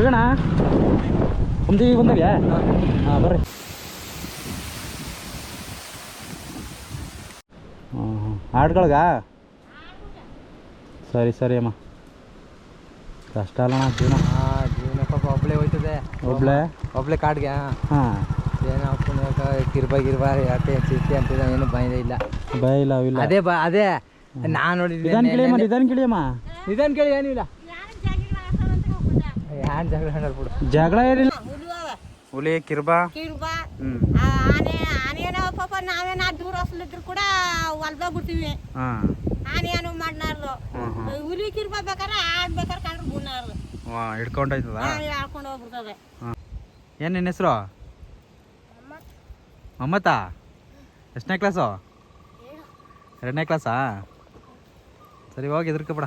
ತಿರ್ಗಣ ಕುಮ್ದಿಗೆ ಬಂದಾಗ್ಯಾ ಹಾಂ. ಬರ್ರಿ. ಹ್ಞೂ ಹ್ಞೂ ಹಾಡ್ಗಳ್ಗ ಸರಿ ಸರಿ ಅಮ್ಮ. ಕಷ್ಟ ಅಲ್ಲಣ್ಣ ಜೀವನ. ಜೀವನ ಪಾಪ ಒಬ್ಳೆ ಹೋಯ್ತದೆ. ಒಬ್ಳೆ? ಒಬ್ಳೆ ಕಾಡ್ಗೆ ಹಾಂ. ಏನೋ ಕಿರ್ಬ ಗಿರ್ಬ ಯಾಕೆ ಚಿತ್ತಿ ಅಂತಿದ ಏನು ಭಯ ಇಲ್ಲ. ಭಯ ಇಲ್ಲ ಅದೇ ಬ ಅದೇ ನಾನು ನೋಡಿದ್ದೆ ನಿಧಾನ ಕೇಳಿಯಮ್ಮ ನಿಧಾನ ಕೇಳಿ ಏನಿಲ್ಲ ಯಾನ್ ಜಗಳ ಬಿಡು. ಜಗಳ ಏನಿಲ್ಲ. ಹುಲಿ ಕಿರ್ಬಾ. ಕಿರ್ಬಾ. ಹ್ಞೂ ಆ ಆನೆ ಆನೆನೋ ಪಾಪ ನಾವೇನ ದೂರ ಹೊಸ್ಲಿದ್ರು ಕೂಡ ಹೊಲ್ದೋಗ್ಬಿಡ್ತೀವಿ ಹಾಂ. ಆನೆ ಏನು ಹ್ಮ್. ಹುಲಿ ಕಿರ್ಬಾ ಬೇಕಾರೆ ಆಡ್ಬೇಕಾರೆ ಕಂಡ್ರೆ ಗುಣಾರ್ದು ಹಾಂ ಹಿಡ್ಕೊಂಡೋಯ್ತದ ಹೇಳ್ಕೊಂಡು ಹೋಗ್ಬಿಡ್ತದೆ ಏನು ನಿನ್ನ ಹೆಸರು? ಮಮ್ಮತಾ ಎಷ್ಟನೇ ಕ್ಲಾಸು? ಎರಡನೇ ಕ್ಲಾಸಾ? ಸರಿ ಹೋಗಿ ಎದುರ್ಕೊಬೇಡ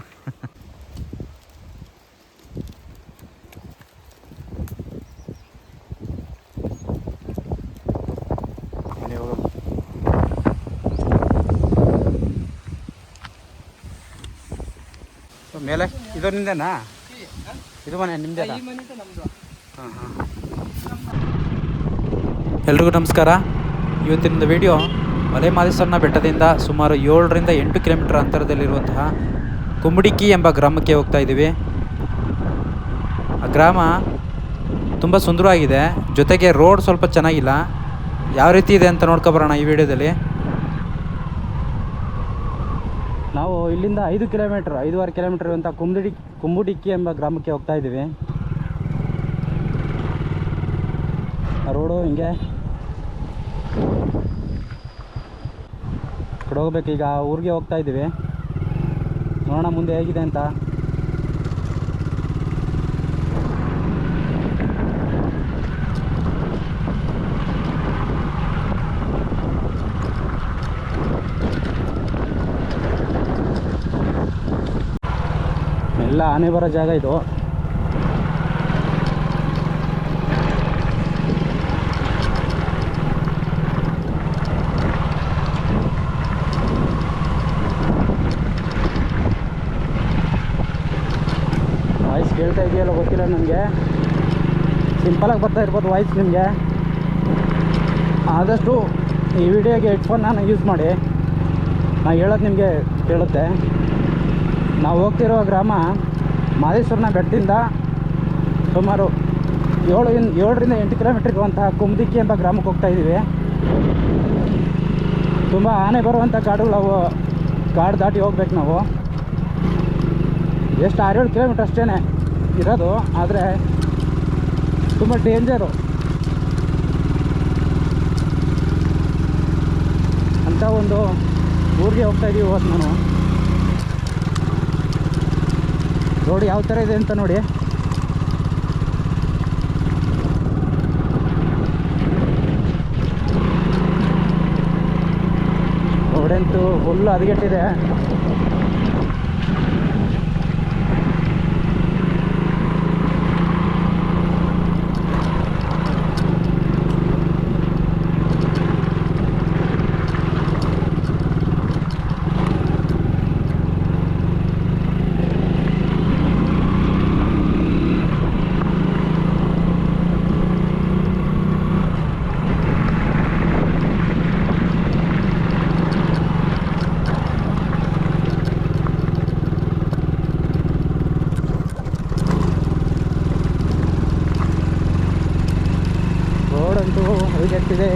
ಮೇಲೆ? ಇದು ನಿಂದೇನಾ? ಇದು ಮನೆ ನಿಮ್ಮದೇ ಹಾಂ ಹಾಂ. ಎಲ್ರಿಗೂ ನಮಸ್ಕಾರ. ಇವತ್ತಿನ ವಿಡಿಯೋ ಮಲೆ ಮಾದೇಶ್ವರನ ಬೆಟ್ಟದಿಂದ ಸುಮಾರು ಏಳರಿಂದ ಎಂಟು ಕಿಲೋಮೀಟರ್ ಅಂತರದಲ್ಲಿರುವಂತಹ ಕುಂಬಡಿಕಿ ಎಂಬ ಗ್ರಾಮಕ್ಕೆ ಹೋಗ್ತಾ ಇದ್ದೀವಿ. ಆ ಗ್ರಾಮ ತುಂಬ ಸುಂದರವಾಗಿದೆ. ಜೊತೆಗೆ ರೋಡ್ ಸ್ವಲ್ಪ ಚೆನ್ನಾಗಿಲ್ಲ. ಯಾವ ರೀತಿ ಇದೆ ಅಂತ ನೋಡ್ಕೊಬರೋಣ ಈ ವಿಡಿಯೋದಲ್ಲಿ. ನಾವು ಇಲ್ಲಿಂದ ಐದು ಕಿಲೋಮೀಟ್ರ್, ಐದುವರೆ ಕಿಲೋಮೀಟರ್ ಅಂತ ಕುಂಬುಡಿ, ಕುಂಬುಡಿಕ್ಕಿ ಎಂಬ ಗ್ರಾಮಕ್ಕೆ ಹೋಗ್ತಾ ಇದ್ದೀವಿ. ರೋಡು ಹಿಂಗೆ. ಕಡೆ ಹೋಗ್ಬೇಕು, ಈಗ ಊರಿಗೆ ಹೋಗ್ತಾ ಇದ್ದೀವಿ. ನೋಡೋಣ ಮುಂದೆ ಹೇಗಿದೆ ಅಂತ. ಎಲ್ಲ ಆನೆ ಬರೋ ಜಾಗ ಇದು. ವಾಯ್ಸ್ ಕೇಳ್ತಾ ಇದೆಯಲ್ಲ ಗೊತ್ತಿಲ್ಲ ನನಗೆ. ಸಿಂಪಲಾಗಿ ಬರ್ತಾ ಇರ್ಬೋದು ವಾಯ್ಸ್ ನಿಮಗೆ. ಆದಷ್ಟು ಈ ವಿಡಿಯೋಗೆ ಹೆಡ್ಫೋನ್ನ ಯೂಸ್ ಮಾಡಿ. ನಾನು ಹೇಳೋದು ನಿಮಗೆ ಕೇಳುತ್ತೆ. ನಾವು ಹೋಗ್ತಿರೋ ಗ್ರಾಮ ಮಾದೇಶ್ವರನ ಬೆಟ್ಟದಿಂದ ಸುಮಾರು ಏಳು ಏಳರಿಂದ ಎಂಟು ಕಿಲೋಮೀಟ್ರ್ ಇರುವಂತಹ ಕುಮ್ದಿಕ್ಕಿ ಎಂಬ ಗ್ರಾಮಕ್ಕೆ ಹೋಗ್ತಾ ಇದ್ದೀವಿ. ತುಂಬ ಆನೆ ಬರುವಂಥ ಕಾಡುಗಳು ಅವು ಕಾಡು ದಾಟಿ ಹೋಗ್ಬೇಕು ನಾವು. ಎಷ್ಟು ಆರೇಳು ಕಿಲೋಮೀಟ್ರ್ ಅಷ್ಟೇ ಇರೋದು, ಆದರೆ ತುಂಬ ಡೇಂಜರು. ಅಂತ ಒಂದು ಊರಿಗೆ ಹೋಗ್ತಾ ಇದ್ದೀವಿ ಇವತ್ತು ನಾನು. ರೋಡ್ ಯಾವ ಥರ ಇದೆ ಅಂತ ನೋಡಿ. ರೋಡಂತೂ ಫುಲ್ ಹದಗೆಟ್ಟಿದೆ ರೋಡಂತೂ ಹದಗೆಟ್ಟಿದೆ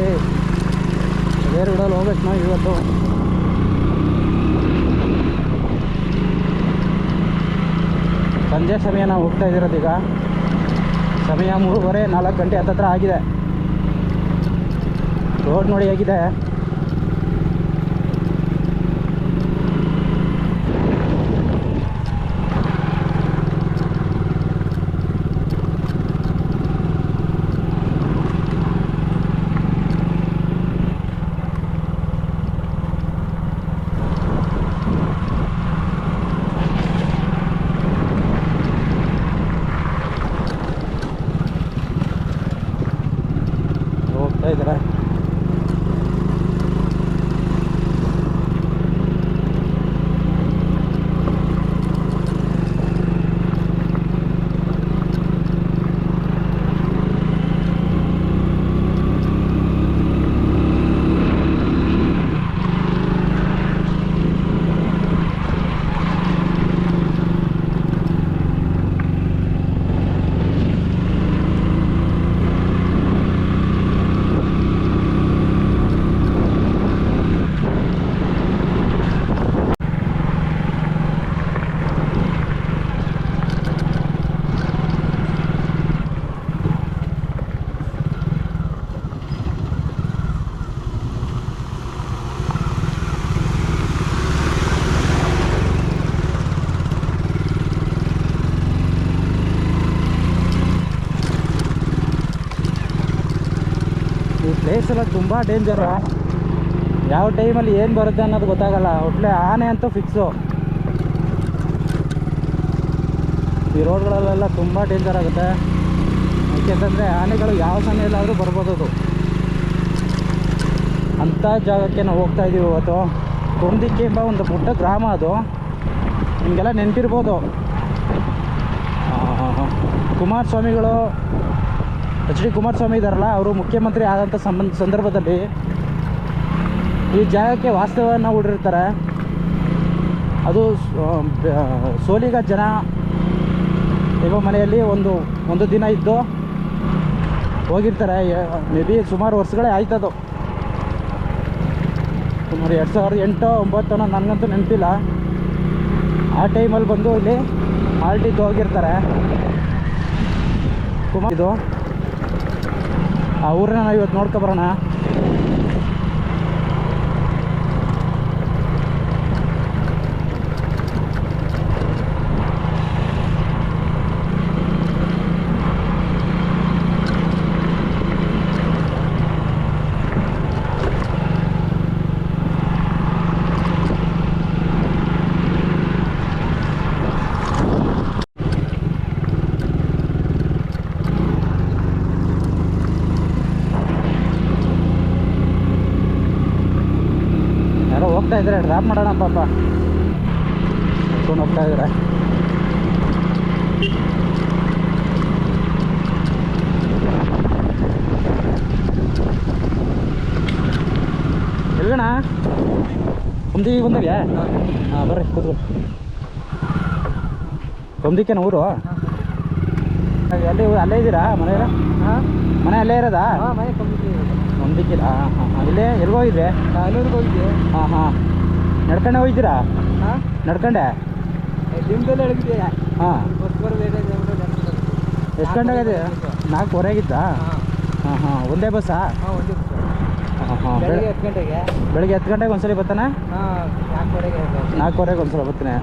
ಅದೇ ರೋಡಲ್ಲಿ ಹೋಗ್ಬೇಕು ನಾವು ಇವತ್ತು ಸಂಜೆ ಸಮಯ ನಾವು ಹೋಗ್ತಾ ಇದ್ದೀರೋದು ಈಗ ಸಮಯ ಮೂರುವರೆ ನಾಲ್ಕು ಗಂಟೆ ಹತ್ತತ್ರ ಆಗಿದೆ. ರೋಡ್ ನೋಡಿ ಹೇಗಿದೆ ಹೋಗ್ತಾ ಇದ್ದಾರೆ ಎಲ್ಲ ತುಂಬ ಡೇಂಜರು ಯಾವ ಟೈಮಲ್ಲಿ ಏನು ಬರುತ್ತೆ ಅನ್ನೋದು ಗೊತ್ತಾಗಲ್ಲ. ಒಟ್ಲೆ ಆನೆ ಅಂತೂ ಫಿಕ್ಸು ಈ ರೋಡ್ಗಳಲ್ಲೆಲ್ಲ ತುಂಬ ಡೇಂಜರ್ ಆಗುತ್ತೆ. ಯಾಕೆಂತಂದರೆ ಆನೆಗಳು ಯಾವ ಸಮಯದಲ್ಲಾದರೂ ಬರ್ಬೋದು ಅದು. ಅಂಥ ಜಾಗಕ್ಕೆ ನಾವು ಹೋಗ್ತಾ ಇದ್ದೀವಿ ಇವತ್ತು. ಕುಂದಿಕ್ಕೆ ಎಂಬ ಒಂದು ಪುಟ್ಟ ಗ್ರಾಮ ಅದು. ನಿಮಗೆಲ್ಲ ನೆನಪಿರ್ಬೋದು. ಕುಮಾರಸ್ವಾಮಿಗಳು ಎಚ್ ಡಿ ಕುಮಾರಸ್ವಾಮಿ ಇದ್ದಾರಲ್ಲ ಅವರು ಮುಖ್ಯಮಂತ್ರಿ ಆದಂಥ ಸಂಬಂಧ ಸಂದರ್ಭದಲ್ಲಿ ಈ ಜಾಗಕ್ಕೆ ವಾಸ್ತವ್ಯವನ್ನು ಹೂಡಿರ್ತಾರೆ. ಅದು ಸೋಲಿಗ ಜನ ಇರೋ ಮನೆಯಲ್ಲಿ ಒಂದು ಒಂದು ದಿನ ಇದ್ದು ಹೋಗಿರ್ತಾರೆ. ಮೇ ಬಿ ಸುಮಾರು ವರ್ಷಗಳೇ ಆಯ್ತದು ಸುಮಾರು ಎರಡು ಸಾವಿರದ ಎಂಟು ಒಂಬತ್ತು ಅನ್ನೋ ನನಗಂತೂ ನೆನಪಿಲ್ಲ. ಆ ಟೈಮಲ್ಲಿ ಬಂದು ಇಲ್ಲಿ ಆಲ್ಟಿದ್ದು ಹೋಗಿರ್ತಾರೆ. ಕುಮಾರ್ ಇದು ಆ ಊರನ್ನ ನಾವು ಇವತ್ತು ನೋಡ್ಕೊಬರೋಣ ಯಾರೋ ಹೋಗ್ತಾ ಇದ್ದಾರೆ ಡ್ರಾಪ್ ಮಾಡೋಣ ಪಾಪ. ಕರ್ಕೊಂಡು ಹೋಗ್ತಾ ಇದ್ದಾರೆ ಎಲ್ಗಣ ಕುಮ್ದಿಗೆ ಬಂದಿದ್ಯಾ ಹಾಂ ಬರ್ರಿ ಕೂತ್ಕೊ. ಒಂದಿಕ್ಕೇನ ಊರು? ಅಲ್ಲಿ ಅಲ್ಲೇ ಇದ್ದೀರಾ ಮನೆಯಲ್ಲ? ಹಾಂ. ಮನೆ ಅಲ್ಲೇ ಇರೋದಾ? ಹಾಂ ಮನೆ ಕುಮ್ದಿಕ್ಕಿಲ್ಲ ಹಾಂ ಹಾಂ ಹಾಂ. ಇಲ್ಲೇ ಎಲ್ಗೋ ಹೋಗಿದ್ರಿ? ಕಾಲೂರಿಗೆ ಹೋಗಿದ್ದೆ ಹಾಂ ಹಾಂ. ನಡ್ಕೊಂಡೆ ಹೋಗಿದ್ದೀರಾ? ಹಾಂ? ನಡ್ಕೊಂಡೆ? ಲಿಮ್ದಲ್ಲಿ ಎಳಗಿದೆ ಹಾಂ. ಬಸ್ ಎಷ್ಟು ಗಂಟೆಗೆ ಇದೆ ನಾಲ್ಕುವರೆಗಿದ್ದ ಹಾಂ. ಹಾಂ ಹಾಂ. ಒಂದೇ ಬಸ್ಸಾ? ಹಾಂ ಒಂದು ಹಾಂ ಹಾಂ ಬೆಳಗ್ಗೆ ಹತ್ತು ಗಂಟೆಗೆ. ಬೆಳಿಗ್ಗೆ ಹತ್ತು ಗಂಟೆಗೆ ಒಂದ್ಸಲಿ ಬರ್ತಾನೆ? ಹಾಂ ನಾಲ್ಕುವರೆಗೆ ನಾಲ್ಕುವರೆಗೆ ಒಂದ್ಸಲ ಬರ್ತಾನೆ.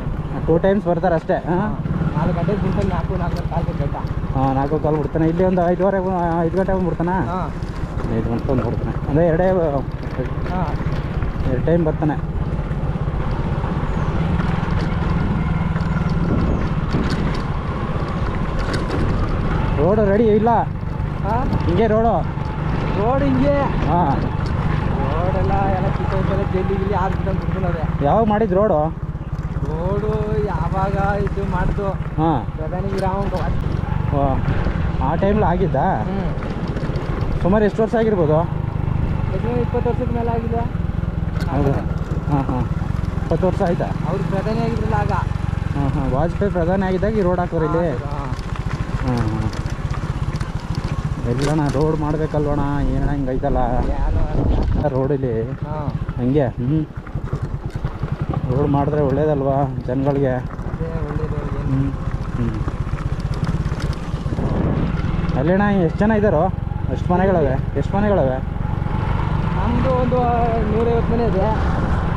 ಟೂ ಟೈಮ್ಸ್ ಬರ್ತಾರೆ ಅಷ್ಟೇ. ಹಾಂ. ನಾಲ್ಕು ಗಂಟೆಗೆ ಬಿಡ್ತಾನೆ ನಾಲ್ಕು ನಾಲ್ಕು ಕಾಲು ಗಂಟೆ ಹಾಂ ನಾಲ್ಕು ಕಾಲ್ ಬಿಡ್ತಾನೆ ಇಲ್ಲಿ ಒಂದು ಐದುವರೆಗೆ ಐದು ಗಂಟೆಗೆ ಬಿಡ್ತಾನೆ ಹಾಂ. ಐದು ಗಂಟೆ ಒಂದು ಹೊಡ್ತಾನೆ ಅಂದರೆ ಎರಡೇ ಎರಡು ಟೈಮ್ ಬರ್ತಾನೆ. ರೋಡು ರೆಡಿ ಇಲ್ಲ? ಹಾಂ ಹಿಂಗೆ ರೋಡು ರೋಡ್ ಹಿಂಗೆ? ಹಾಂ. ರೋಡೆಲ್ಲ ಎಲ್ಲ ಕಿತ್ತೋಗ್ತಾರೆ ಜಲ್ಲಿ ಗಿಲ್ಲಿ ಆಗ್ಬಿಟ್ಟು ಬಿಡ್ತಾರೆ ಯಾವಾಗ ಮಾಡಿದ್ದು ರೋಡು ರೋಡು ಯಾವಾಗ ಇದು ಮಾಡ್ದು? ಹಾಂ. ಪ್ರಧಾನಿ ಗ್ರಾಮ ಆ ಟೈಮಲ್ಲಿ ಆಗಿದ್ದಾ? ಸುಮಾರು ಎಷ್ಟು ವರ್ಷ ಆಗಿರ್ಬೋದು? ಇಪ್ಪತ್ತು ವರ್ಷದ ಮೇಲೆ ಆಗಿದೆ. ಹೌದಾ? ಹಾಂ ಹಾಂ. ಇಪ್ಪತ್ತು ವರ್ಷ ಆಯಿತಾ? ಅವ್ರು ಪ್ರಧಾನಿ ಆಗಿದ್ರಲ್ಲ ಆಗ. ಹಾಂ ಹಾಂ. ವಾಜಪೇಯಿ ಪ್ರಧಾನಿ ಆಗಿದ್ದಾಗ ಈ ರೋಡ್ ಹಾಕೋರು ಇಲ್ಲಿ. ಹಾಂ. ಹಾಂ. ಎಲ್ಲಣ್ಣ ರೋಡ್ ಮಾಡ್ಬೇಕಲ್ವಣ ಏನಣ್ಣ ಹಿಂಗೆ ಐತಲ್ಲ? ರೋಡ್ ರೋಡಲ್ಲಿ ಹಾಂ. ಹಂಗೆ? ಹ್ಞೂ ರೋಡ್ ಮಾಡಿದ್ರೆ ಒಳ್ಳೇದಲ್ವಾ ಜನಗಳಿಗೆ? ಹ್ಞೂ ಹ್ಞೂ ಅಲ್ಲಿಣ್ಣ ಎಷ್ಟು ಜನ ಇದ್ದಾರೋ ಎಷ್ಟು ಮನೆಗಳವೆ? ಎಷ್ಟು ಮನೆಗಳವೆ? ನಮ್ಮದು ಒಂದು ನೂರೈವತ್ತು ಮನೆ ಇದೆ.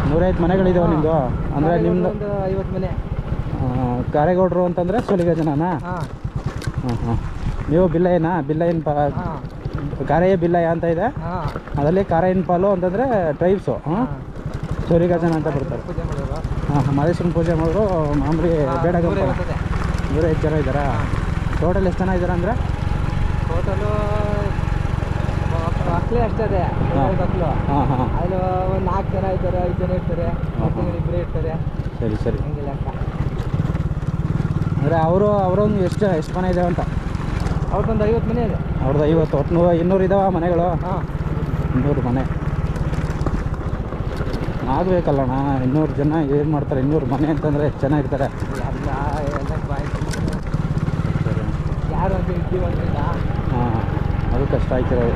ನೂರೈವತ್ತು ಮನೆಗಳಿದಾವೆ ನಿಮ್ಮದು ಅಂದರೆ ನಿಮ್ಮದು ಒಂದು ಐವತ್ತು ಮನೆ. ಕಾರೇಗೌಡರು ಅಂತಂದರೆ ಸೋಲಿಗ ಜನನಾ? ಹಾಂ. ಹಾಂ ಹಾಂ. ನೀವು ಬಿಲ್ಲಯ್ಯನಾ ಬಿಲ್ಲಯ್ಯನ ಪಾ ಕಾರೆಯ ಬಿಲ್ಲಯ್ಯ ಅಂತ ಇದೆ? ಹಾಂ. ಅದರಲ್ಲಿ ಕಾರೆಯನ್ ಪಾಲು ಅಂತಂದರೆ ಟ್ರೈಬ್ಸು ಹಾಂ. ಸೋಲಿಗ ಜನ ಅಂತ ಬರ್ತಾರೆ. ಹಾಂ ಮಾದೇಶ್ವರನ ಪೂಜೆ ಮಾಡೋರು ಮಾಮೂಲಿ ಬೇಡ ನೂರೈವತ್ತು ಜನ. ಇದ್ದಾರಾ? ಟೋಟಲ್ ಎಷ್ಟು ಜನ ಇದ್ದಾರೆ ಅಂದರೆ ಟೋಟಲು ಮಕ್ಕಳೇ ಅಷ್ಟೇ. ಮಕ್ಕಳು ಹಾಂ ಹಾಂ ಅಲ್ಲಿ ಒಂದು ನಾಲ್ಕು ಜನ ಇರ್ತಾರೆ ಐದು ಜನ ಇರ್ತಾರೆ. ಮಕ್ಕಳು ಇಬ್ಬರೇ ಇರ್ತಾರೆ. ಸರಿ ಸರಿ. ಹಂಗಿಲ್ಲ ಅಂದರೆ ಅವರು ಅವರೊಂದು ಎಷ್ಟು ಎಷ್ಟು ಮನೆ ಇದಾವೆ ಅಂತ? ಅವ್ರದ್ದೊಂದು ಐವತ್ತು ಮನೆ ಇದೆ. ಅವ್ರದ್ದು ಐವತ್ತು ಒಟ್ಟು ನೂರ ಇನ್ನೂರು ಇದಾವೆ ಮನೆಗಳು? ಹಾಂ. ಇನ್ನೂರು ಮನೆ. ಆಗಬೇಕಲ್ಲಣ್ಣ ಇನ್ನೂರು ಜನ ಏನು ಮಾಡ್ತಾರೆ ಇನ್ನೂರು ಮನೆ ಅಂತಂದರೆ ಎಷ್ಟು ಜನ ಇರ್ತಾರೆ? ಯಾರು ಹಾಂ ಅದು ಕಷ್ಟ ಆಯ್ತಿರೋದು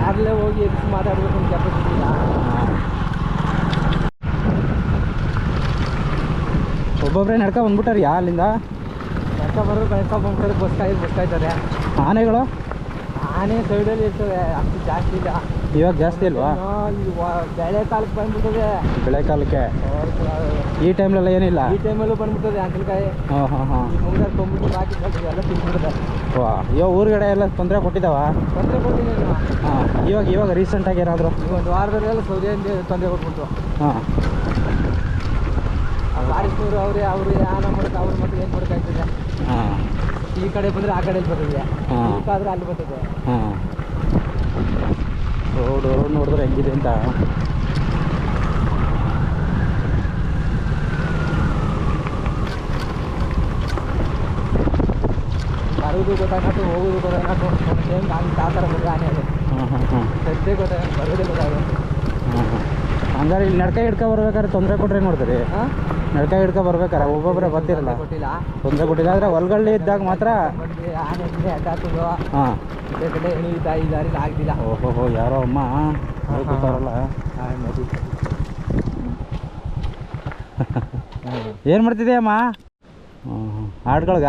ಯಾರಲ್ಲೇ ಹೋಗಿ ಎದ್ದು ಮಾತಾಡಬೇಕು ಅಂತ ಕೆಪಾಸಿಟಿ ಇಲ್ಲ. ಒಬ್ಬೊಬ್ಬರೇ ನಡ್ಕೊ ಬಂದ್ಬಿಟ್ಟಾರೆ ಅಲ್ಲಿಂದ? ನಡ್ಕೊ ಬರೋದು ನಡ್ಕೊ ಬಂದ್ಬಿಟ್ರೆ ಬಸ್ ಕಾಯ್ದು ಬಸ್ ಕಾಯ್ತಾರೆ. ಆನೆಗಳು? ಆನೆ ಸೈಡಲ್ಲಿ ಇರ್ತವೆ ಅಷ್ಟು ಜಾಸ್ತಿ ಇಲ್ಲ. ಇವಾಗ ಜಾಸ್ತಿ ಅಲ್ವಾ? ಬೆಳೆ ಕಾಲಕ್ಕೆ ಬಂದ್ಬಿಡ್ತದೆ ಬೆಳೆ ಕಾಲಕ್ಕೆ? ಈ ಟೈಮ್ಲೆಲ್ಲ ಏನಿಲ್ಲ? ಈ ಟೈಮಲ್ಲೂ ಬಂದ್ಬಿಡ್ತದೆ ಅಂಕಲ್ಕಾಯಿ ಹಾಂ ಹಾಂ ಹಾಂ. ಮುಂಗಾರು ಕೊಂಬಿಟ್ಟು ಹಾಕಿ ಎಲ್ಲ ತಿನ್ಬಿಡ್ತದೆ ವಾ ಇವಾಗ ಊರುಗಡೆ ಎಲ್ಲ ತೊಂದರೆ ಕೊಟ್ಟಿದ್ದಾವ? ತೊಂದರೆ ಕೊಡ್ತೀನಿ ಹಾಂ ಇವಾಗ ಇವಾಗ ರೀಸೆಂಟ್ ಆಗಿ ಏನಾದ್ರು? ಒಂದು ವಾರದಲ್ಲೆಲ್ಲ ಸೌದೆಯಿಂದ ತೊಂದರೆ ಕೊಟ್ಬಿಟ್ಟು ಹಾಂ. ಬಾರಿಸ್ನವ್ರು ಅವರೇ ಅವರು ಯಾನ ಮಾಡಕ್ಕೆ ಅವ್ರ ಮತ್ತೆ ಏನು ಮಾಡೋಕ್ಕಾಗ್ತದೆ ಹಾಂ. ಈ ಕಡೆ ಬಂದರೆ ಆ ಕಡೆ ಬರ್ತದೆ. ಹಾಂ. ಅಲ್ಲಿ ಬರ್ತದೆ. ಹಾಂ. ರೋಡ್ ರೋಡ್ ನೋಡಿದ್ರೆ ಹೆಂಗಿದೆ ಅಂತ. ಬರೋದು ಗೊತ್ತಾಗತ್ತು ಹೋಗೋದು ಟೈಮ್ ಆ ಥರ ಅದು ಹಾಂ ಹಾಂ ಹಾಂ ಸದ್ಯ ಗೊತ್ತಾಗ ಬರೋದೇ ಗೊತ್ತಾಗಲ್ಲ ಹಾಂ ಹಾಂ ಹಂಗಾರೆ ಇಲ್ಲಿ ನಡ್ಕ ಹಿಡ್ಕೊ ಬರ್ಬೇಕಾದ್ರೆ ತೊಂದರೆ ಕೊಟ್ರೆ ಏನು ಮಾಡ್ತೀರಿ ಹಾಂ? ನಡ್ಕ ಹಿಡ್ಕೊ ಬರ್ಬೇಕಾರೆ ಒಬ್ಬೊಬ್ಬರೇ ಬರ್ತಿರಲ್ಲ ತೊಂದರೆ ಕೊಟ್ಟಿಲ್ಲ. ಆದರೆ ಹೊಲ್ಗಳ್ಳಿ ಇದ್ದಾಗ ಮಾತ್ರ ಹಾಂ. ಓಹೋ ಯಾರೋ ಅಮ್ಮ. ಕೂತಾರಲ್ಲ. ಏನು ಮಾಡ್ತಿದ್ದೆ ಅಮ್ಮ? ಹ್ಞೂ ಹಾಡ್ಗಳ್ಗ?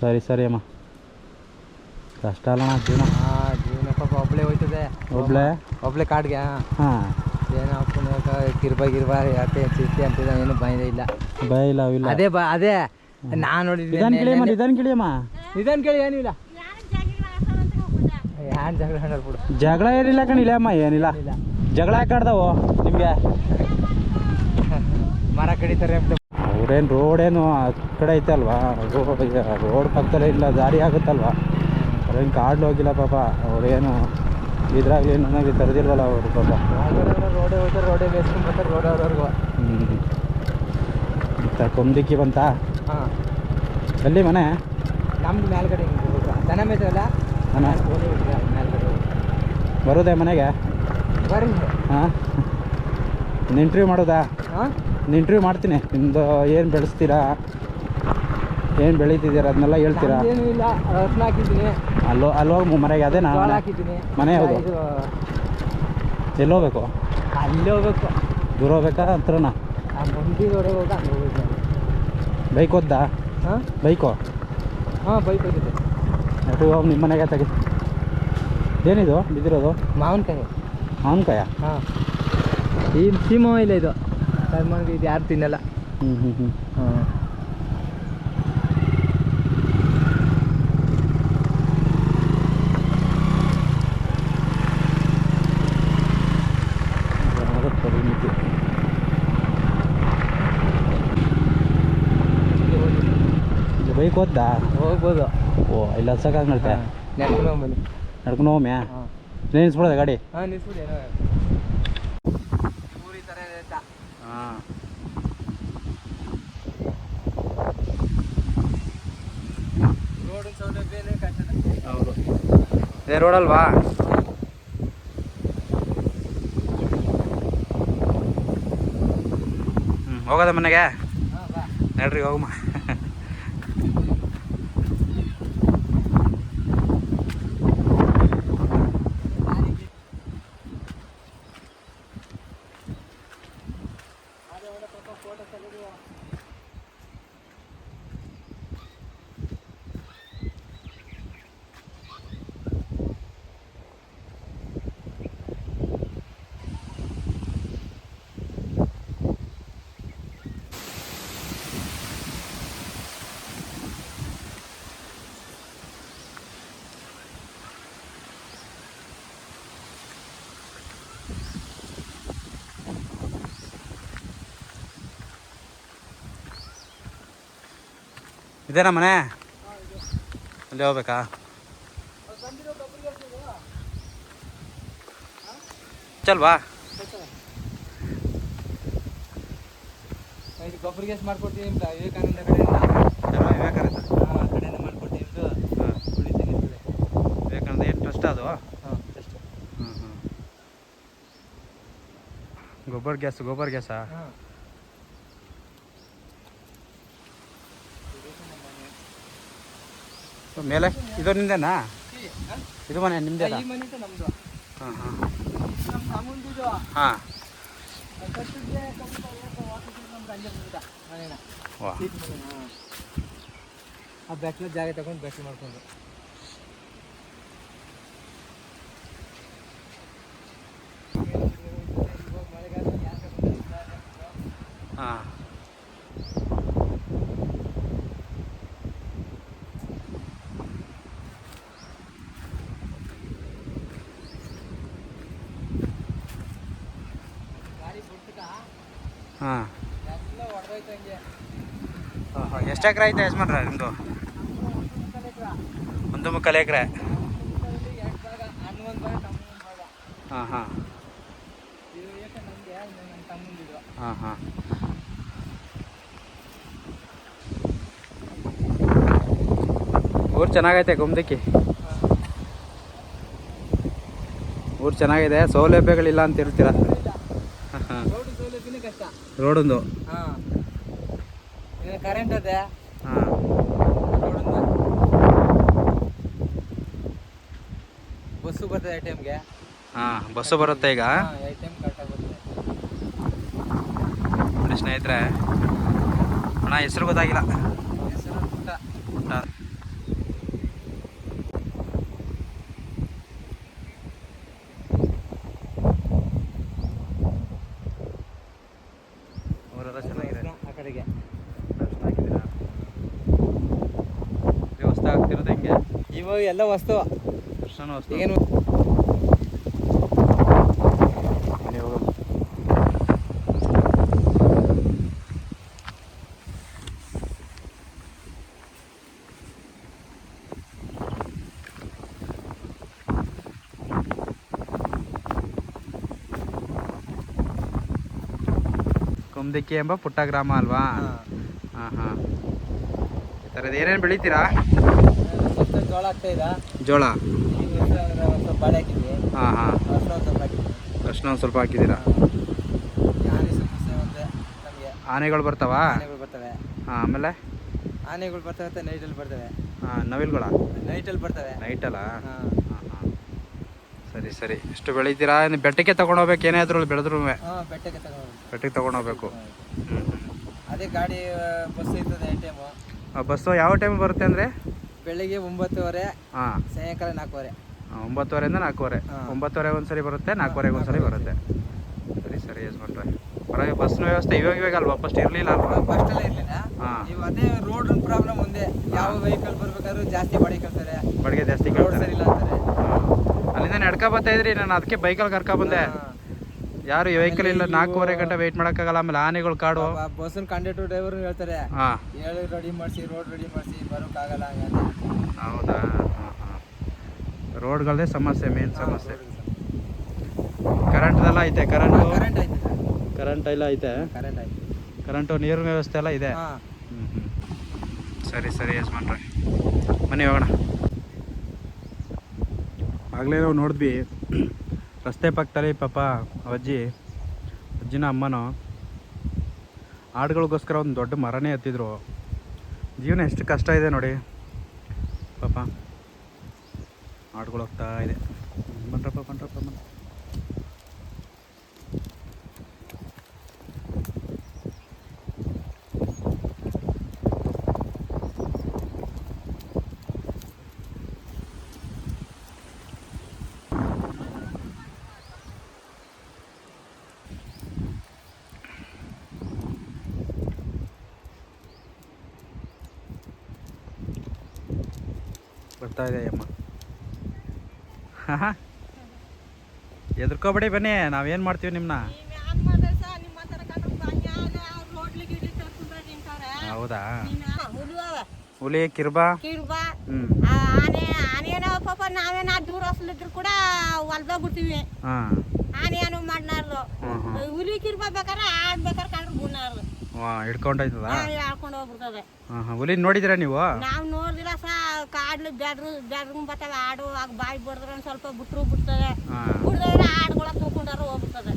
ಸರಿ ಸರಿ ಅಮ್ಮ. ಕಷ್ಟ ಅಲ್ಲ ಜೀವನ. ಒಬ್ಳೆ ಹೋಯ್ತದೆ. ಒಬ್ಳೆ? ಒಬ್ಳೆ ಕಾಡ್ಗೆ ಹಾಂ. ಏನೋ ಅಪ್ಪನ ಕಿರ್ಬ ಗಿರ್ಬ ಯಾಕೆ ಚಿರ್ತಿ ಅಂತಿದ ಏನು ಭಯ ಇಲ್ಲ. ಭಯ ಇಲ್ಲ ಅವಿಲ್ಲ. ಅದೇ ಬ ಅದೇ ನಾನು ನೋಡಿದ್ದೀನಿ ಕೇಳಿಯಮ್ಮ ಇದನ್ ಕೇಳಿಯಮ್ಮ. ಇದನ್ ಕೇಳಿ ಏನಿಲ್ಲ. ಹ್ಯಾಂಡ್ ಜಗಳ ಹೇಳ್ಬಿಡು ಬಿಡು. ಜಗಳ ಏನಿಲ್ಲ ಕಣಿಲ್ಲ ಅಮ್ಮ ಏನಿಲ್ಲ. ಇಲ್ಲ ಜಗಳ ಯಾಕೆ ನಿಮ್ಗೆ ನಿಮಗೆ? ಮರ ಕಡಿತಾರೆ ಅಂತ ಅವ್ರೇನು ರೋಡೇನು ಆ ಕಡೆ ಐತಲ್ವಾ ರೋಡ್ ಪಕ್ಕದಲ್ಲೇ ಇಲ್ಲ ದಾರಿ ಆಗುತ್ತಲ್ವಾ? ಅವ್ರೇನು ಕಾಡ್ಲು ಹೋಗಿಲ್ಲ ಪಾಪ. ಅವ್ರೇನು ಇದ್ರಾಗ್ಲಿ ನನಗೆ ತರದಿಲ್ವಲ್ಲ ಅವರು ಪಾಪ. ರೋಡೇ ಹೋಗ್ತಾರೆ ರೋಡೇ ಬೇಸ್ಕೊಂಡು ಬರ್ತಾರೆ ರೋಡ್ ಅವ್ರವ್ರಿಗೂ ಹ್ಞೂ ಕೊಂದಿಕ್ಕಿ ಬಂತ? ಹಾಂ. ಅಲ್ಲಿ ಮನೆ? ನಮ್ದು ಮೇಲ್ಗಡೆ ದನ ಮೇಯ್ತಾರಲ್ಲ ದನ? ಮೇಲ್ಗಡೆ. ಬರೋದೇ ಮನೆಗೆ? ಬರ್ರಿ ಹಾಂ. ಇಂಟರ್ವ್ಯೂ ಮಾಡೋದಾ? ಹಾಂ? ಇಂಟರ್ವ್ಯೂ ಮಾಡ್ತೀನಿ. ನಿಮ್ಮದು ಏನು ಬೆಳೆಸ್ತೀರಾ? ಏನು ಬೆಳೀತಿದ್ದೀರ? ಅದನ್ನೆಲ್ಲ ಹೇಳ್ತೀರಾ? ಏನೂ ಇಲ್ಲ ಅರ್ಶನ ಹಾಕಿದ್ದೀನಿ. ಅಲ್ಲೋ ಅಲ್ಲೋಗಿ ಮನೆಗೆ ಅದೇ ಜೋಳ ಮನೆ ಹಾಕಿದ್ದೀನಿ. ಮನೆ ಯಾವುದು? ಇದು ಎಲ್ಲಿ ಹೋಗ್ಬೇಕು? ಅಲ್ಲಿ ಹೋಗ್ಬೇಕು. ದೂರ ಹೋಗ್ಬೇಕಾ ಹತ್ರನಾ? ಆ ಮುಂದಿನವರೆಗೆ ಹೋಗಿ ಅಲ್ಲಿ ಹೋಗ್ಬೇಕು. ಬೈಕ್ ಓದ್ದಾ ಹಾಂ? ಬೈಕು? ಹಾಂ ಬೈಕ್ ಹೋಗಿದೆ. ಹೋಗಿ ನಿಮ್ಮ ಮನೆಗೆ ತೆಗಿ ಏನಿದು ಬಿದ್ದಿರೋದು? ಮಾವಿನಕಾಯಿ ಮಾವಿನಕಾಯ ಹಾಂ. ಈ ಸೀಮ ಇಲ್ಲ ಇದು. ಕರ್ಮನ್ಗೆ ಇದು ಯಾರು ತಿನ್ನಲ್ಲ. ಹ್ಞೂ ಹ್ಞೂ ಹ್ಞೂ ಹಾಂ. ಬೈಕ್ ಓದ್ದಾ ಹೋಗ್ಬೋದು. ಓ ಇಲ್ಲ ಬನ್ನಿ ನಡ್ಕೊಂಡು ಹೋಗ್ಮ್ಯಾ? ನಿಲ್ಲಿಸ್ಬಿಡೋದ ಗಾಡಿ? ಹಾಂ ಅಂತ ಹಾಂ ರೋಡಿನ ಸೌಲಭ್ಯ ಕಷ್ಟ ಹೌದು ಇದೇ ರೋಡಲ್ವಾ ಹೋಗೋದ ಮನೆಗೆ? ಹಾಂ ಬಾ ನಡ್ರಿ ಹೋಗಮ್ಮ ಇದೇನಾ ಮನೆ? ಅಲ್ಲಿ ಹೋಗ್ಬೇಕಾ? ಚಲ್ವಾ? ಗೊಬ್ಬರ ಗ್ಯಾಸ್ ಮಾಡ್ಕೊಡ್ತೀನಿ ಅಂತ ವಿವೇಕಾನಂದ ಕಡೆಯಿಂದ. ವಿವೇಕಾನಂದ? ಆ ಕಡೆಯಿಂದ ಮಾಡ್ಕೊಡ್ತೀನಿ ಅಂತ ಉಳಿತೀನಿ ವಿವೇಕಾನಂದ ಏನು ಟ್ರಸ್ಟ್ ಅದು? ಹಾಂ ಹ್ಞೂ ಹ್ಞೂ ಗೊಬ್ಬರ ಗ್ಯಾಸ್ ಗೊಬ್ಬರ ಗ್ಯಾಸಾ? ಮೇಲೆ? ಇದು ನಿಂದೇನಾ? ಇದು ಮನೆ ನಮ್ಮದು ಹಾಂ ಹಾಂ. ಹಾಂ. ನಮ್ದು ಆ ಬ್ಯಾಟ್ಲ ಜಾಗ ತಗೊಂಡು ಬ್ಯಾಟ್ಲ್ ಮಾಡ್ಕೊಂಡು ಹಾಂ ಎಲ್ಲ ಹೊಡೆದೋಯ್ತು ಹಂಗೆ ಹಾಂ ಎಷ್ಟು ಎಕರೆ ಐತೆ ಯಜಮಾನ್ರ ನಿಮ್ಮದು ಒಂದು ಮುಕ್ಕಾಲು ಎಕರೆ? ಹಾಂ ಹಾಂ. ಹಾಂ ಹಾಂ. ಊರು ಚೆನ್ನಾಗೈತೆ ಗುಮ್ದಕ್ಕಿ? ಊರು ಚೆನ್ನಾಗಿದೆ ಸೌಲಭ್ಯಗಳಿಲ್ಲ ಅಂತ ಹೇಳ್ತೀರಾ? ಹಾಂ ಹಾಂ ರೋಡೊಂದು. ಕರೆಂಟ್ ಅದೇ. ಬಸ್ಸು ಬರ್ತದೆ ಐ ಟೈಮ್ಗೆ ಹಾಂ ಬಸ್ಸು ಬರುತ್ತೆ ಈಗ? ನೋಡಿ ಸ್ನೇಹಿತರೆ ಅಣ್ಣ ಹೆಸರು ಗೊತ್ತಾಗಿಲ್ಲ ಹೆಸರು ಪುಟ್ಟ ಪುಟ್ಟ ಊರೆಲ್ಲ ಚೆನ್ನಾಗಿದೆ ಆ ಕಡೆಗೆ ಅಷ್ಟು ಹಾಕಿದ್ದೀರಾ ವ್ಯವಸ್ಥೆ ಆಗ್ತಿರೋದು ಹೆಂಗೆ ಇವಾಗ ಎಲ್ಲ ವಸ್ತು. ವರ್ಷನೂ ವಸ್ತು. ಏನು. ಕುಮ್ದಿಕ್ಕಿ ಎಂಬ ಪುಟ್ಟ ಗ್ರಾಮ ಅಲ್ವಾ? ಹಾಂ. ಹಾಂ ಈ ಥರದ್ದು ಏನೇನು ಬೆಳಿತೀರಾ? ಜೋಳ ಹಾಕ್ತಾ ಇದೆ. ಜೋಳ? ಸ್ವಲ್ಪ ಬಾಳೆ ಹಾಕಿದ್ವಿ. ಹಾಂ ಹಾಂ. ಅರ್ಶಿನ ಸ್ವಲ್ಪ ಹಾಕಿದ್ವಿ. ಅರ್ಶಿನ ಒಂದು ಸ್ವಲ್ಪ ಹಾಕಿದ್ದೀರಾ? ಆನೆ ಸಮಸ್ಯೆ ಅಂದರೆ ನಮಗೆ? ಆನೆಗಳು ಬರ್ತಾವ? ಆನೆಗಳು ಬರ್ತವೆ. ಹಾಂ ಆಮೇಲೆ? ಆನೆಗಳು ಬರ್ತವೆ ಅಂತ ನೈಟಲ್ಲಿ ಬರ್ತವೆ. ಹಾಂ ನವಿಲ್ಗಳ? ನೈಟಲ್ಲಿ ಬರ್ತವೆ. ನೈಟಲ್ಲ? ಹಾಂ. ಹಾಂ ಹಾಂ. ಸರಿ ಸರಿ. ಎಷ್ಟು ಬೆಳಿತೀರಾ? ಇನ್ನು ಬೆಟ್ಟಕ್ಕೆ ತೊಗೊಂಡೋಗ್ಬೇಕು ಏನೇ ಆದ್ರೂ ಬೆಳೆದ್ರು ಹಾಂ ಬೆಟ್ಟಕ್ಕೆ ತಗೊಂಡು ಬೆಟ್ಟಕ್ಕೆ ತೊಗೊಂಡೋಗ್ಬೇಕು ಅದೇ ಗಾಡಿ ಬಸ್ ಇರ್ತದೆ ಟೈಮು ಬಸ್ಸು ಯಾವ ಟೈಮ್ ಬರುತ್ತೆ ಅಂದರೆ? ಬೆಳಿಗ್ಗೆ ಒಂಬತ್ತುವರೆ ಹಾಂ. ಸಾಯಂಕಾಲ ನಾಲ್ಕುವರೆ. ಒಂಬತ್ತುವರೆಯಿಂದ ನಾಲ್ಕುವರೆ. ಒಂಬತ್ತುವರೆ ಒಂದ್ಸರಿ ಬರುತ್ತೆ ನಾಲ್ಕುವರೆಗೆ ಒಂದ್ಸರಿ ಬರುತ್ತೆ. ಸರಿ ಸರಿ ಯಜಮಾನ್ರೆ ಹೊರಗೆ ಬಸ್ನ ವ್ಯವಸ್ಥೆ ಇವಾಗ ಇವಾಗ ಅಲ್ವಾ? ಫಸ್ಟ್ ಇರಲಿಲ್ಲ ಅಲ್ವಾ? ಫಸ್ಟೆಲ್ಲ ಇರಲಿಲ್ಲ. ಹಾ. ಇವು ಅದೇ ರೋಡ್ ಪ್ರಾಬ್ಲಮ್ ಒಂದೇ. ಯಾವ ವೆಹಿಕಲ್ ಬರ್ಬೇಕಾದ್ರೂ ಜಾಸ್ತಿ ಬಾಡಿ ಕೇಳ್ತಾರೆ. ಬಾಡಿಗೆ ಜಾಸ್ತಿ ಕೇಳ್ತಾರೆ. ಇಲ್ಲ ಅಂತಾರೆ. ಅಲ್ಲಿಂದ ನಡ್ಕೊ ಬರ್ತಾ ಇದ್ರಿ ನಾನು ಅದಕ್ಕೆ ಬೈಕಲ್ಲಿ ಕರ್ಕೊ ಬಂದೆ. ಯಾರು ವೆಹಿಕಲ್ ಇಲ್ಲ ನಾಲ್ಕೂವರೆ ಗಂಟೆ ವೆಯ್ಟ್ ಮಾಡೋಕ್ಕಾಗಲ್ಲ ಆಮೇಲೆ ಆನೆಗಳು ಕಾಡು. ಬಸ್ಸಿನ ಕಂಡಕ್ಟರ್ ಡ್ರೈವರ್ ಹೇಳ್ತಾರೆ ಹಾಂ. ಹೇಳಿ ರೆಡಿ ಮಾಡಿಸಿ ರೋಡ್ ರೆಡಿ ಮಾಡಿಸಿ ಬರೋಕ್ಕಾಗಲ್ಲ ಹೌದಾ? ಹಾಂ ಹಾಂ. ರೋಡ್ಗಳದೇ ಸಮಸ್ಯೆ ಮೇನ್ ಸಮಸ್ಯೆ. ಕರೆಂಟ್ದೆಲ್ಲ ಐತೆ ಕರೆಂಟು? ಕರೆಂಟ್ ಎಲ್ಲ ಐತೆ? ಕರೆಂಟ್ ನೀರಿನ ವ್ಯವಸ್ಥೆ ಎಲ್ಲ ಇದೆ? ಹಾಂ. ಹ್ಞೂ ಹ್ಞೂ ಸರಿ ಸರಿ ಯಜಮಾನ್ರೆ. ಮನೆ ಹೋಗೋಣ. ಆಗಲೇ ನಾವು ನೋಡಿದ್ವಿ. ರಸ್ತೆ ಪಕ್ಕದಲ್ಲಿ ಪಾಪ ಅಜ್ಜಿ, ಅಜ್ಜಿನ ಅಮ್ಮನೋ, ಆಡುಗಳಿಗೋಸ್ಕರ ಒಂದು ದೊಡ್ಡ ಮರನೇ ಎತ್ತಿದ್ರು. ಜೀವನ ಎಷ್ಟು ಕಷ್ಟ ಇದೆ ನೋಡಿ. ಪಾಪ, ಆಡುಗಳು ಹೋಗ್ತಾ ಇದೆ. ಬಂದ್ರಪ್ಪ ಬಂದ್ರಪ್ಪ ಬನ್ನಿ ಬರ್ತಾ ಇದೆ ಅಮ್ಮ. ಎದ್ರಕೋಬೇಡಿ ಬನ್ನಿ ನಾವೇನು ಮಾಡ್ತೀವಿ ನಿಮ್ಮನ್ನ ಹೌದಾ? ಹುಲಿ ಕಿರ್ಬಾ? ಹ್ಮ್. ಆನೆ ಆನೆನ ಪಾಪ ನಾವೇನ ದೂರ ಕೂಡ ಹೊಲ್ದೋಗ್ಬಿಡ್ತೀವಿ. ಹಾಂ. ಆನೆ ಏನು ಮಾಡ್ನಾರ್ದು ಹುಲಿ ಕಿರ್ಬಾ ಬೇಕಾದ್ರೆ ಆಡ್ಬೇಕಾದ್ರೆ ಕಂಡ್ರು ಗುಣಾರ್ದು ಹಾಂ ಹಿಡ್ಕೊಂಡೋಯ್ತದ? ಹಾಕೊಂಡು ಹೋಗ್ಬಿಡ್ತದೆ. ಹಾಂ ಹಾಂ ಹುಲಿ ನೋಡಿದ್ದೀರಾ ನೀವು? ನಾವ್ ನೋಡಿದಿಲ್ಲ ಸಾ ಕಾಡ್ಲು ಬೆಡ್ರು ಬೆಡ್ರೂಮ್ ಬರ್ತವೆ ಆಡು ಆಗ ಬಾಯಿ ಬಡ್ದ್ರೆ ಸ್ವಲ್ಪ ಬಿಟ್ರು ಬಿಡ್ತದೆ. ಬಿಡ್ದ್ರೆ ಆಡುಗಳ ತಗೊಂಡಾರ ಹೋಗ್ಬಿಡ್ತದೆ.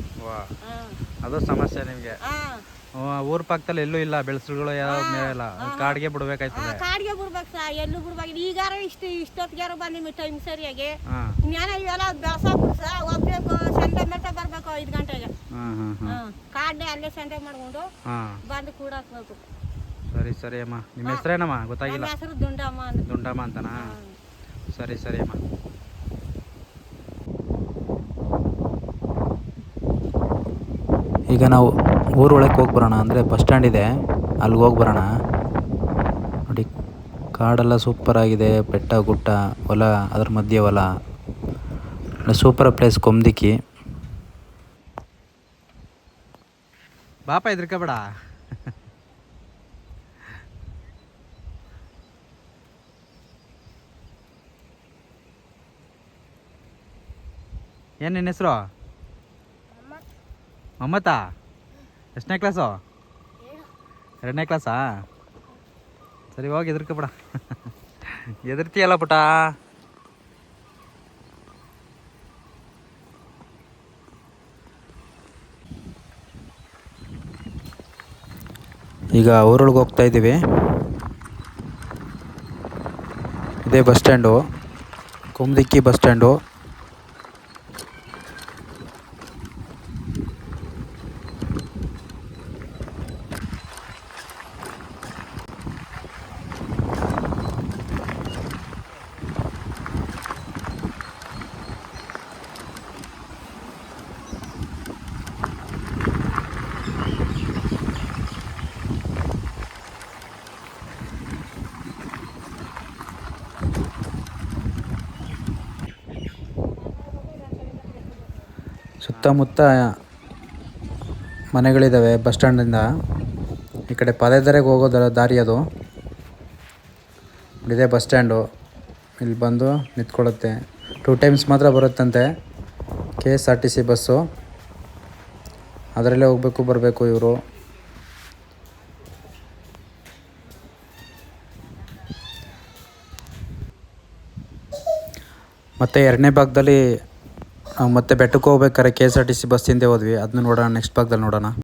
ಅದು ಸಮಸ್ಯೆ ನಿಮಗೆ. ಹಾ. ಊರ ಪಕ್ಕದಲ್ಲಿ ಎಲ್ಲೂ ಇಲ್ಲ ಬೆಳೆಸುಗಳು ಯಾವ ಇಲ್ಲ. ಕಾಡಿಗೆ ಬಿಡ್ಬೇಕಾಯ್ತದೆ. ಕಾಡ್ಗೆ ಬಿಡ್ಬೇಕು ಸರ್ ಎಲ್ಲೂ ಬಿಡ್ಬೇಕು. ಈಗಾರ ಇಷ್ಟು ಇಷ್ಟೊತ್ತಿಗಾರ ಬಂದಿಮ್ಮ ಟೈಮ್ ಸರಿಯಾಗಿ. ಜ್ಞಾನ ಇವೆಲ್ಲ ಬೆಳ್ಸಾಕ್ಬಿಡು ಸರ್. ಒಬ್ಬರೇ ಸಂಡೆ ಮೆಟ್ಟ ಬರ್ಬೇಕು ಐದು ಗಂಟೆಗೆ. ಕಾಡ್ನೆ ಅಲ್ಲೇ ಸಂಡೆ ಮಾಡ್ಕೊಂಡು ಹಾಂ. ಬಂದು ಕೂಡಾಕ್ಬೇಕು ಸರಿ ಸರಿ ಅಮ್ಮ. ನಿಮ್ಮ ಹೆಸರೇನಮ್ಮ? ಗೊತ್ತಾಗಿಲ್ಲ. ನಮ್ಮ ಹೆಸರು ದುಂಡಮ್ಮ ಅಂತ. ದುಂಡಮ್ಮ ಅಂತನಾ? ಸರಿ ಸರಿ ಅಮ್ಮ. ಈಗ ನಾವು ಊರೊಳಗೆ ಹೋಗಿ ಬರೋಣ ಅಂದರೆ ಬಸ್ ಸ್ಟ್ಯಾಂಡ್ ಇದೆ. ಅಲ್ಲಿಗೆ ಹೋಗಿ ಬರೋಣ. ನೋಡಿ ಕಾಡೆಲ್ಲ ಸೂಪರ್ ಆಗಿದೆ. ಬೆಟ್ಟ ಗುಡ್ಡ ಹೊಲ ಅದ್ರ ಮಧ್ಯೆ ಹೊಲ. ಸೂಪರ್ ಪ್ಲೇಸ್ ಕೊಂಬಿಕ್ಕಿ ಬಾಪ ಬೇಡ ಏನು ನಿನ್ನ ಹೆಸರು? ಮಮತಾ? ಎಷ್ಟನೇ ಕ್ಲಾಸು ಎರಡನೇ ಕ್ಲಾಸಾ ಸರಿ, ಹೋಗಿ ಎದುರ್ಕೋಬೇಡ ಎದುರ್ತೀಯಲ್ಲ ಪುಟ? ಈಗ ಊರೊಳಗೆ ಹೋಗ್ತಾ ಇದ್ದೀವಿ. ಇದೇ bus stand. Kumdikki bus stand. ಸುತ್ತಮುತ್ತ ಮನೆಗಳಿದ್ದಾವೆ ಬಸ್ ಸ್ಟ್ಯಾಂಡಿಂದ ಈ ಕಡೆ ಪಾದೆದಾರಿಗೆ ಹೋಗೋ ದಾರಿ ಅದು. ಇದೇ ಬಸ್ ಸ್ಟ್ಯಾಂಡು. ಇಲ್ಲಿ ಬಂದು ನಿಂತ್ಕೊಳ್ಳುತ್ತೆ. ಟೂ ಟೈಮ್ಸ್ ಮಾತ್ರ ಬರುತ್ತಂತೆ. K S R T C bus. ಅದರಲ್ಲೇ ಹೋಗಬೇಕು, ಬರಬೇಕು ಇವರು. ಮತ್ತು ಎರಡನೇ ಭಾಗದಲ್ಲಿ ಮತ್ತೆ ಬೆಟ್ಟಕ್ಕೆ ಹೋಗ್ಬೇಕಾದ್ರೆ K S R T C bus ಹಿಂದೆ ಹೋದ್ವಿ. ಅದನ್ನ ನೋಡೋಣ ನೆಕ್ಸ್ಟ್ ಭಾಗದಲ್ಲಿ ನೋಡೋಣ.